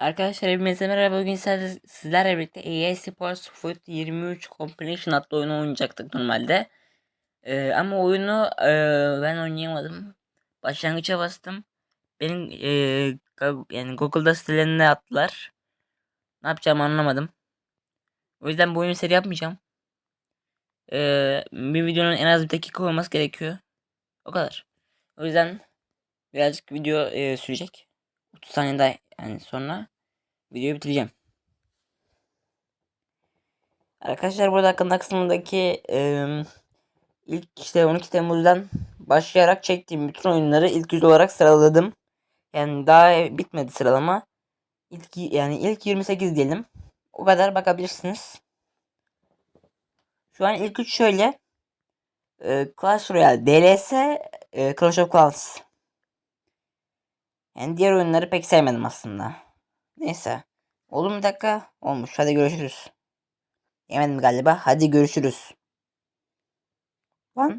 Arkadaşlar hepinize merhaba. Bugün sizler- sizlerle birlikte EA Sports Foot 23 Compilation adlı oyunu oynayacaktık normalde. Ee, ama oyunu e, ben oynayamadım. Başlangıça bastım. Benim e, yani Google'da sitelerine attılar. Ne yapacağımı anlamadım. O yüzden bu oyunu seri yapmayacağım. Ee, bir videonun en az bir dakika olması gerekiyor. O kadar. O yüzden birazcık video e, sürecek. 30 saniye daha yani sonra videoyu bitireceğim. Arkadaşlar burada hakkında kısmındaki eee, ilk işte 12 Temmuz'dan başlayarak çektiğim bütün oyunları ilk yüz olarak sıraladım. Yani daha bitmedi sıralama. İlk yani ilk 28 diyelim. O kadar bakabilirsiniz. Şu an ilk üç şöyle. Eee Clash Royale, DLS, eee, Clash of Clans. Yani diğer oyunları pek sevmedim aslında. Neyse. Oldu mu dakika? Olmuş. Hadi görüşürüz. Yemedim galiba. Hadi görüşürüz. Lan